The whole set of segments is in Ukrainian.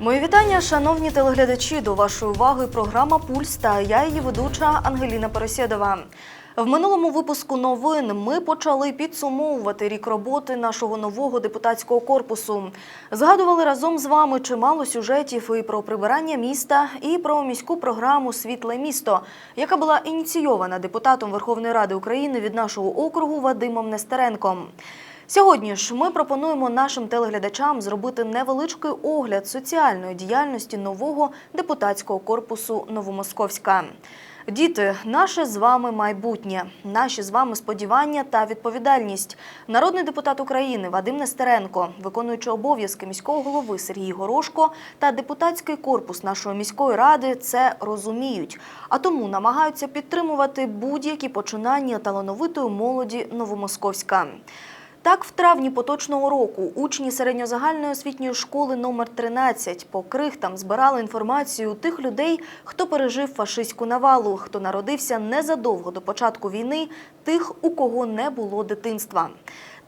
Мої вітання, шановні телеглядачі. До вашої уваги програма Пульс та я її ведуча Ангеліна Пересєдова. В минулому випуску новин ми почали підсумовувати рік роботи нашого нового депутатського корпусу. Згадували разом з вами чимало сюжетів і про прибирання міста, і про міську програму Світле місто, яка була ініційована депутатом Верховної Ради України від нашого округу Вадимом Нестеренком. Сьогодні ж ми пропонуємо нашим телеглядачам зробити невеличкий огляд соціальної діяльності нового депутатського корпусу Новомосковська. Діти, наше з вами майбутнє, наші з вами сподівання та відповідальність. Народний депутат України Вадим Нестеренко, виконуючи обов'язки міського голови Сергій Горошко та депутатський корпус нашої міської ради це розуміють, а тому намагаються підтримувати будь-які починання талановитої молоді Новомосковська. Так, в травні поточного року учні середньозагальної освітньої школи номер 13 по крихтам збирали інформацію тих людей, хто пережив фашистську навалу, хто народився незадовго до початку війни, тих, у кого не було дитинства.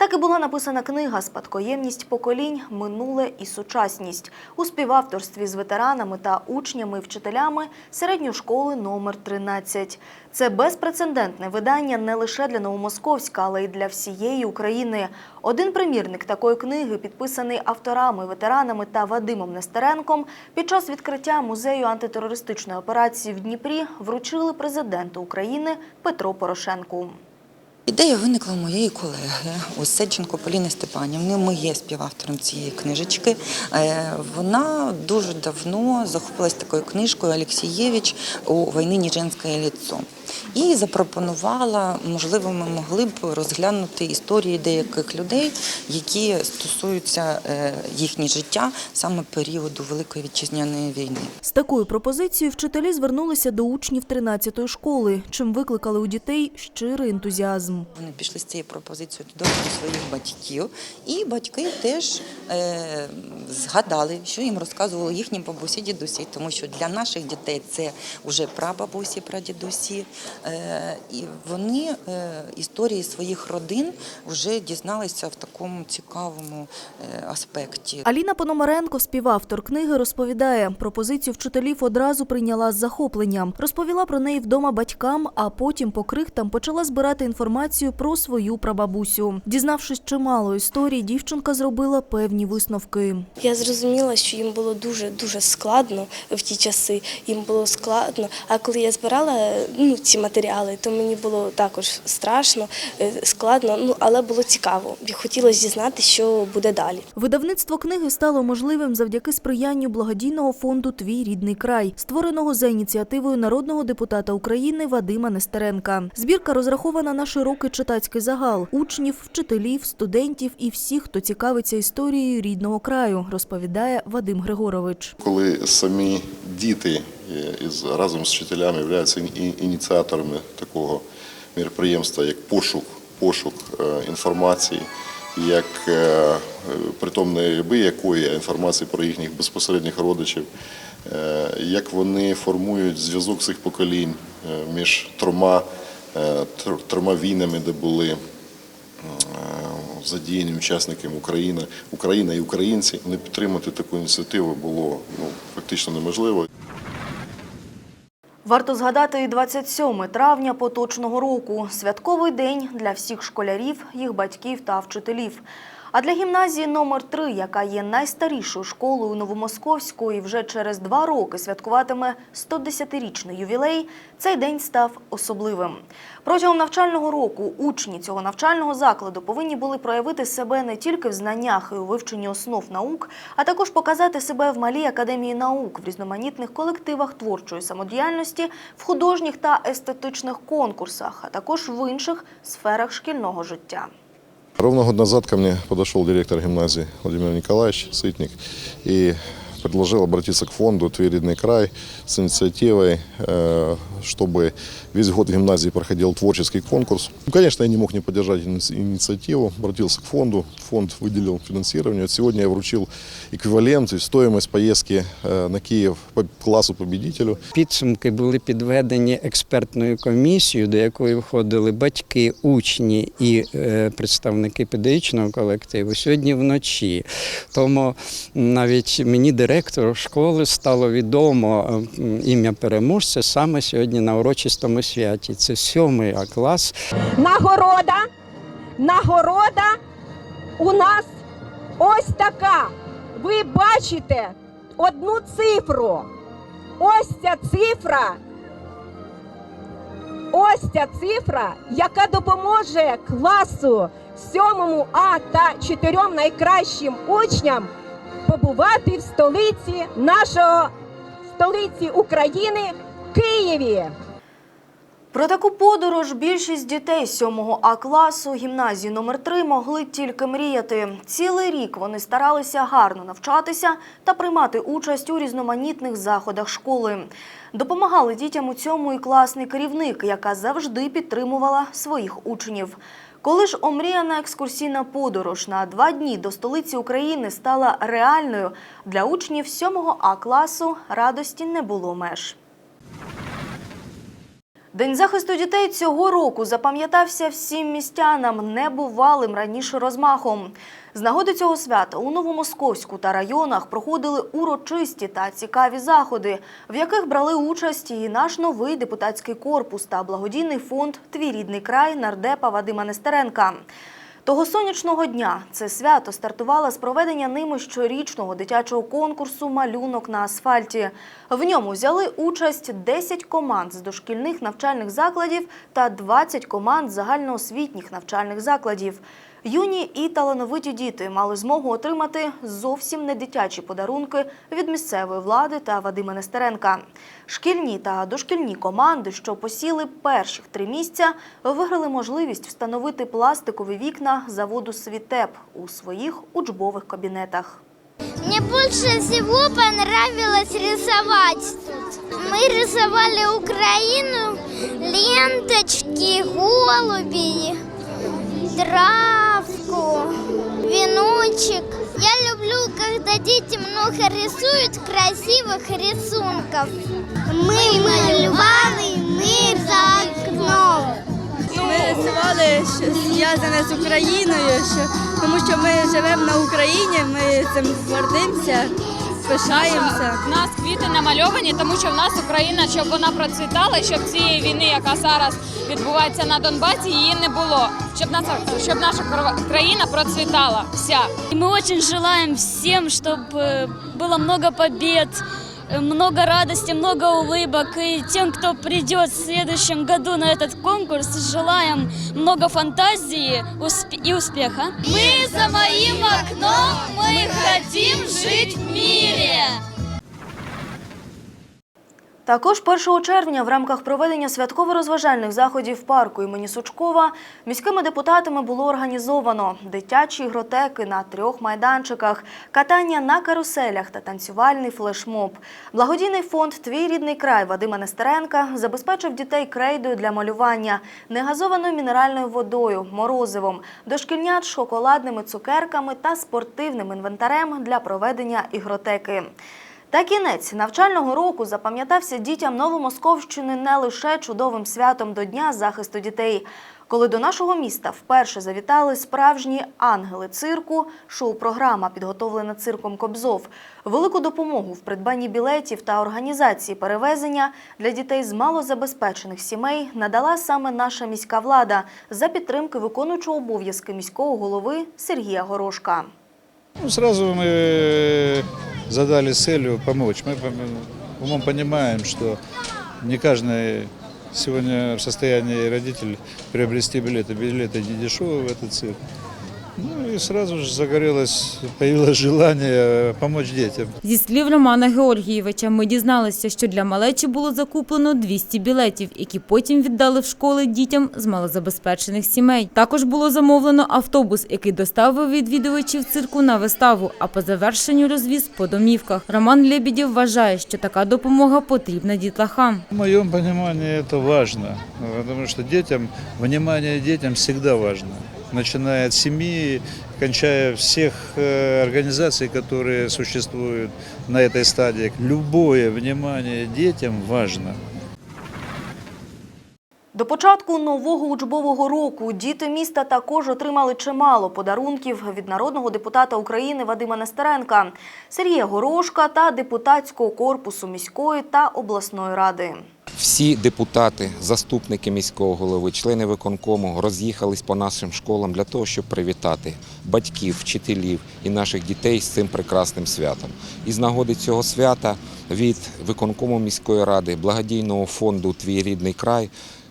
Так і була написана книга Спадкоємність поколінь, минуле і сучасність у співавторстві з ветеранами та учнями і вчителями середньої школи номер 13. Це безпрецедентне видання не лише для Новомосковська, але й для всієї України. Один примірник такої книги, підписаний авторами, ветеранами та Вадимом Нестеренком, під час відкриття музею антитерористичної операції в Дніпрі вручили президенту України Петру Порошенку. Ідея виникла у моєї колеги Осадченко Поліни Степанівни. Ми є співавтором цієї книжечки. Е, Вона дуже давно захопилась такою книжкою Алексієвич у війни женське ліцо. І запропонувала, можливо, ми могли б розглянути історії деяких людей, які стосуються е, їхнє життя саме періоду Великої вітчизняної війни. З такою пропозицією вчителі звернулися до учнів 13-ї школи, чим викликали у дітей щирий ентузіазм. Вони пішли з цією пропозицією додому до своїх батьків, і батьки теж е, згадали, що їм розказували їхні бабусі, дідусі, тому що для наших дітей це вже прабабусі, прадідусі. Е, і вони е, історії своїх родин вже дізналися в такому цікавому е, аспекті. Аліна Пономаренко, співавтор книги, розповідає, пропозицію вчителів одразу прийняла з захопленням. Розповіла про неї вдома батькам, а потім по крихтам почала збирати інформацію про свою прабабусю. Дізнавшись чимало історій, дівчинка зробила певні висновки. Я зрозуміла, що їм було дуже дуже складно в ті часи. Їм було складно. А коли я збирала ну, ці матеріали, то мені було також страшно, е, складно, ну але було цікаво. І хотілося дізнатися, що буде далі. Видавництво книги стало можливим завдяки сприянню благодійного фонду Твій рідний край, створеного за ініціативою народного депутата України Вадима Нестеренка. Збірка розрахована на широкий читацький загал учнів, вчителів, студентів і всіх, хто цікавиться історією рідного краю, розповідає Вадим Григорович. Коли самі діти із разом з вчителями являються ініціаторами такого міроприємства, як пошук, пошук е, інформації, як е, притом не якої а інформації про їхніх безпосередніх родичів, е, як вони формують зв'язок цих поколінь е, між трьома, е, трьома війнами, де були е, задіяні учасниками Україна, Україна і українці. Не підтримати таку ініціативу було ну, фактично неможливо. Варто згадати і 27 травня поточного року – святковий день для всіх школярів, їх батьків та вчителів. А для гімназії номер 3 яка є найстарішою школою Новомосковської, вже через два роки святкуватиме 110-річний ювілей, цей день став особливим. Протягом навчального року учні цього навчального закладу повинні були проявити себе не тільки в знаннях і у вивченні основ наук, а також показати себе в малій академії наук в різноманітних колективах творчої самодіяльності, в художніх та естетичних конкурсах, а також в інших сферах шкільного життя. Ровно год назад ко мне подошел директор гимназии Владимир Николаевич Сытник и предложил обратиться к фонду «Твой рідний край» с инициативой, э, чтобы весь год в гимназии проходил творческий конкурс. Ну, конечно, я не мог не поддержать ини- инициативу, обратился к фонду, фонд выделил финансирование. Вот сегодня я вручил эквивалент, то есть стоимость поездки э, на Киев по классу победителю. Підсумки були підведені експертною комісією, до якої входили батьки, учні і е, представники педагогічного колективу сьогодні вночі. Тому навіть мені директор директору школи стало відомо е, ім'я переможця саме сьогодні на урочистому святі. Це сьомий клас. Нагорода, нагорода у нас ось така. Ви бачите одну цифру. Ось ця цифра. Ось ця цифра, яка допоможе класу сьомому А та чотирьом найкращим учням побувати в столиці нашого столиці України Києві. Про таку подорож більшість дітей 7 А класу гімназії номер 3 могли тільки мріяти. Цілий рік вони старалися гарно навчатися та приймати участь у різноманітних заходах школи. Допомагали дітям у цьому і класний керівник, яка завжди підтримувала своїх учнів. Коли ж омріяна екскурсійна подорож на два дні до столиці України стала реальною, для учнів 7 А класу радості не було меж. День захисту дітей цього року запам'ятався всім містянам небувалим раніше розмахом. З нагоди цього свята у Новомосковську та районах проходили урочисті та цікаві заходи, в яких брали участь і наш новий депутатський корпус та благодійний фонд Твій рідний край нардепа Вадима Нестеренка. Того сонячного дня це свято стартувало з проведення ними щорічного дитячого конкурсу Малюнок на асфальті. В ньому взяли участь 10 команд з дошкільних навчальних закладів та 20 команд загальноосвітніх навчальних закладів. Юні і талановиті діти мали змогу отримати зовсім не дитячі подарунки від місцевої влади та Вадима Нестеренка. Шкільні та дошкільні команди, що посіли перших три місця, виграли можливість встановити пластикові вікна заводу Світеп у своїх учбових кабінетах. Мне больше всего понравилось рисовать. Мы рисовали Украину, ленточки, голуби, травку, веночек. Я люблю, когда дети много рисуют красивых рисунков. Мы малювали мир за окном. Ми рисували що зв'язане з Україною, що, тому що ми живемо на Україні, ми цим гордимося, пишаємося. У нас квіти намальовані, тому що в нас Україна, щоб вона процвітала, і щоб цієї війни, яка зараз відбувається на Донбасі, її не було. Щоб наша, щоб наша кра- країна процвітала вся. И мы очень желаем всем, чтобы было много побед, э, много радости, много улыбок. И тем, кто придет в следующем году на этот конкурс, желаем много фантазии усп- и успеха. Мы за моим окном, мы хотим жить в мире. Також 1 червня в рамках проведення святково-розважальних заходів парку імені Сучкова міськими депутатами було організовано дитячі ігротеки на трьох майданчиках, катання на каруселях та танцювальний флешмоб. Благодійний фонд Твій рідний край Вадима Нестеренка забезпечив дітей крейдою для малювання, негазованою мінеральною водою, морозивом, дошкільнят шоколадними цукерками та спортивним інвентарем для проведення ігротеки. Та кінець навчального року запам'ятався дітям Новомосковщини не лише чудовим святом до Дня захисту дітей. Коли до нашого міста вперше завітали справжні ангели цирку, шоу-програма, підготовлена цирком Кобзов, велику допомогу в придбанні білетів та організації перевезення для дітей з малозабезпечених сімей надала саме наша міська влада за підтримки виконуючого обов'язки міського голови Сергія Горошка. Ну, сразу мы э, задали целью помочь. Мы пом- умом понимаем, что не каждый сегодня в состоянии родитель приобрести билеты. Билеты не дешевые в этот цирк. Ну и сразу же загорелось, появилось желание помочь детям. Зі слів Романа Георгійовича, ми дізналися, що для малечі було закуплено 200 білетів, які потім віддали в школи дітям з малозабезпечених сімей. Також було замовлено автобус, який доставив відвідувачів цирку на виставу, а по завершенню розвіз по домівках. Роман Лебідєв вважає, що така допомога потрібна дітлахам. В моем понимании это важно, потому что детям, внимание детям всегда важно Начиная от семьи, кончая всех э, организаций, которые существуют на этой стадии. Любое внимание детям важно. До початку нового учбового року діти міста також отримали чимало подарунків від народного депутата України Вадима Нестеренка, Сергія Горошка та депутатського корпусу міської та обласної ради. Всі депутати, заступники міського голови, члени виконкому роз'їхались по нашим школам для того, щоб привітати батьків, вчителів і наших дітей з цим прекрасним святом. І з нагоди цього свята від виконкому міської ради, благодійного фонду Твій рідний край.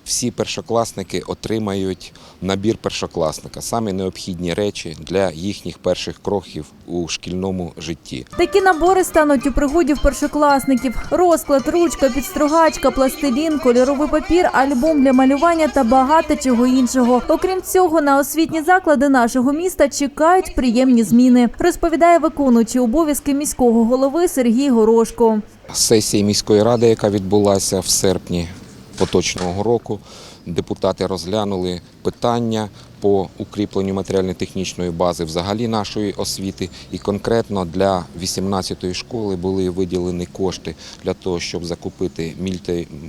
Всі першокласники отримають набір першокласника, самі необхідні речі для їхніх перших кроків у шкільному житті. Такі набори стануть у пригоді в першокласників: розклад, ручка, підстругачка, пластилін, кольоровий папір, альбом для малювання та багато чого іншого. Окрім цього, на освітні заклади нашого міста чекають приємні зміни, розповідає виконуючий обов'язки міського голови Сергій Горошко. сесії міської ради, яка відбулася в серпні поточного року, депутати розглянули питання по укріпленню матеріально-технічної бази взагалі нашої освіти. І конкретно для 18-ї школи були виділені кошти для того, щоб закупити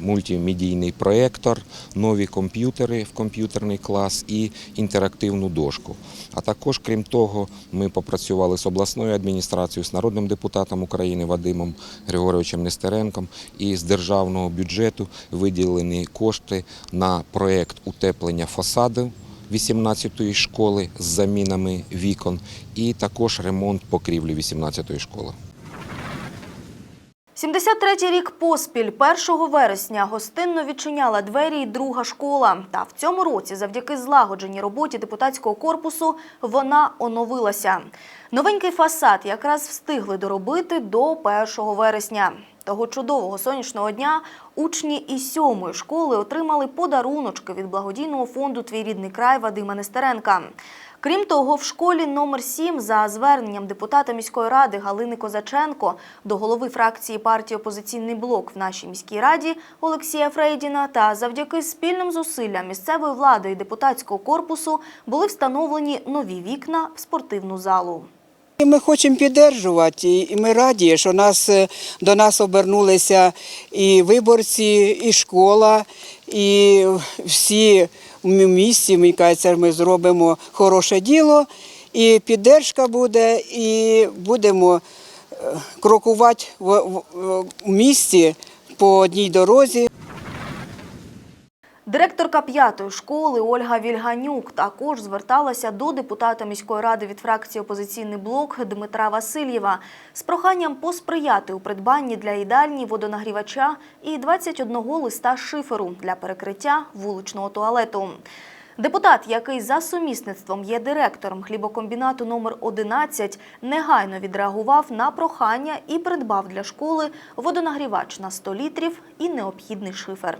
мультимедійний проєктор, нові комп'ютери в комп'ютерний клас і інтерактивну дошку. А також, крім того, ми попрацювали з обласною адміністрацією, з народним депутатом України Вадимом Григоровичем Нестеренком і з державного бюджету виділені кошти на проєкт утеплення фасаду 18-ї школи з замінами вікон і також ремонт покрівлі 18-ї школи. 73-й рік поспіль 1 вересня гостинно відчиняла двері й друга школа. Та в цьому році, завдяки злагодженій роботі депутатського корпусу, вона оновилася. Новенький фасад якраз встигли доробити до 1 вересня. Того чудового сонячного дня учні із сьомої школи отримали подаруночки від благодійного фонду Твій рідний край Вадима Нестеренка. Крім того, в школі номер 7 за зверненням депутата міської ради Галини Козаченко до голови фракції партії Опозиційний блок в нашій міській раді Олексія Фрейдіна та завдяки спільним зусиллям місцевої влади і депутатського корпусу були встановлені нові вікна в спортивну залу. Ми хочемо підтримувати, і ми раді, що нас, е, до нас обернулися і виборці, і школа, і всі в місті. Мені кажеться, ми зробимо хороше діло, і підтримка буде, і будемо е, крокувати в місті по одній дорозі. Директорка п'ятої школи Ольга Вільганюк також зверталася до депутата міської ради від фракції «Опозиційний блок» Дмитра Васильєва з проханням посприяти у придбанні для їдальні водонагрівача і 21 листа шиферу для перекриття вуличного туалету. Депутат, який за сумісництвом є директором хлібокомбінату номер 11, негайно відреагував на прохання і придбав для школи водонагрівач на 100 літрів і необхідний шифер.